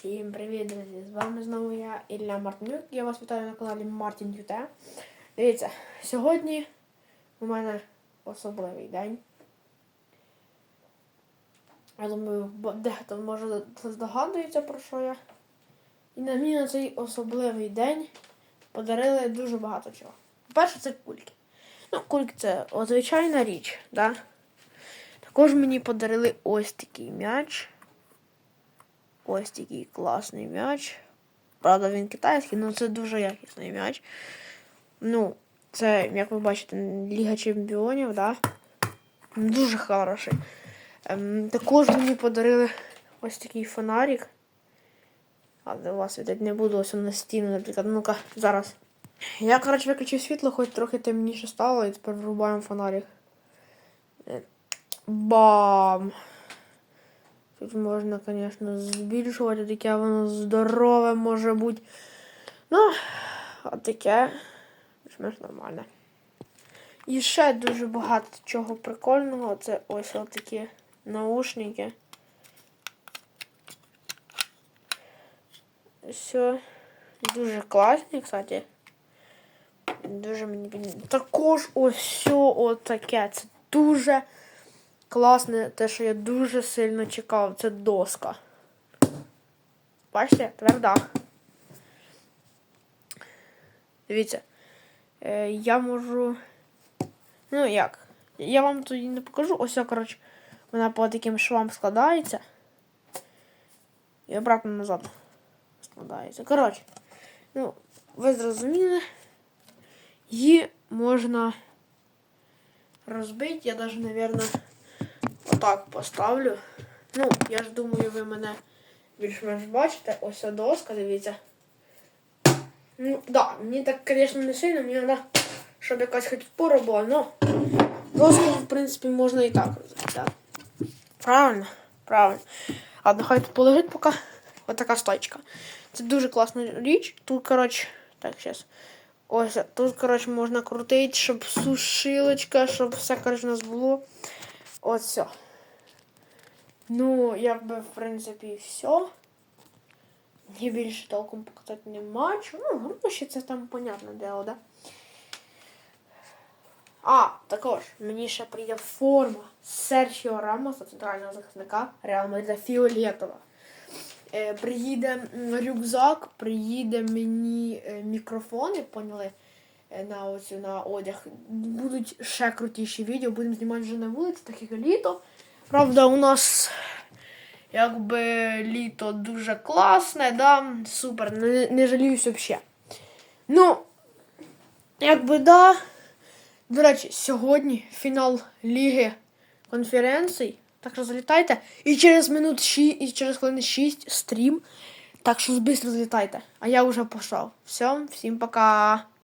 Всім привіт, друзі! З вами знову я, Ілля Мартинюк. Я вас вітаю на каналі Мартін Юте. Дивіться, сьогодні у мене особливий день. Я думаю, дехто може здогадується про що я. І на мені на цей особливий день подарили дуже багато чого. По-перше, це кульки. Ну, кульки це звичайна річ, да? Також мені подарили ось такий м'яч. Ось такий класний м'яч. Правда, він китайський, але це дуже якісний м'яч. Ну, це, як ви бачите, Ліга Чемпіонів, да? Дуже хороший. Ем, також мені подарили ось такий фонарик. Але у вас видать не буду ось на стіну, наприклад. Ну-ка, зараз. Я, коротше, виключив світло, хоч трохи темніше стало, і тепер врубаємо фонарик. Е, Бам! Тут можна, звісно, збільшувати, таке воно здорове може бути. Ну, а таке більш-менш нормальне. І ще дуже багато чого прикольного. Це ось такі наушники. Все. Дуже класні, кстати. Дуже мені. Також ось все отаке. Це дуже класне, те, що я дуже сильно чекав, це доска. Бачите, тверда. Дивіться. Е, я можу. Ну як? Я вам тоді не покажу. Ось, о, коротше, вона по таким швам складається. І обратно назад складається. Коротше, ну, ви зрозуміли. Її можна розбити. Я навіть, мабуть, отак поставлю. Ну, я ж думаю, ви мене більш-менш бачите. Ось доска, дивіться. Ну, да, мені так, звісно, не сильно, мені треба, щоб якась хоч пора була, но доску, в принципі, можна і так розбити, так? Правильно? Правильно. Ладно, хай тут полежить поки. Ось така стойчка. Це дуже класна річ. Тут, коротше, так, зараз. Ось, тут, коротше, можна крутити, щоб сушилочка, щоб все, коротше, у нас було. От все. Ну, якби, в принципі, все. Мені більше толком показати нема чого. Ну, гроші це там понятне дело, да? А, також мені ще прийде форма Серхіо Рамоса, центрального захисника Реал Мадрида Фіолетова. Е, приїде рюкзак, приїде мені е, мікрофони, поняли? Е, на оцю на одяг. Будуть ще крутіші відео, будемо знімати вже на вулиці, так як. Правда, у нас якби літо дуже класне, да, супер, не, не жаліюсь взагалі. Ну, якби да. До речі, сьогодні фінал Ліги конференцій. Так що залітайте. І через минут 6, і через хвилин 6 стрім. Так що швидко залітайте. А я вже пішов. Все, всім пока.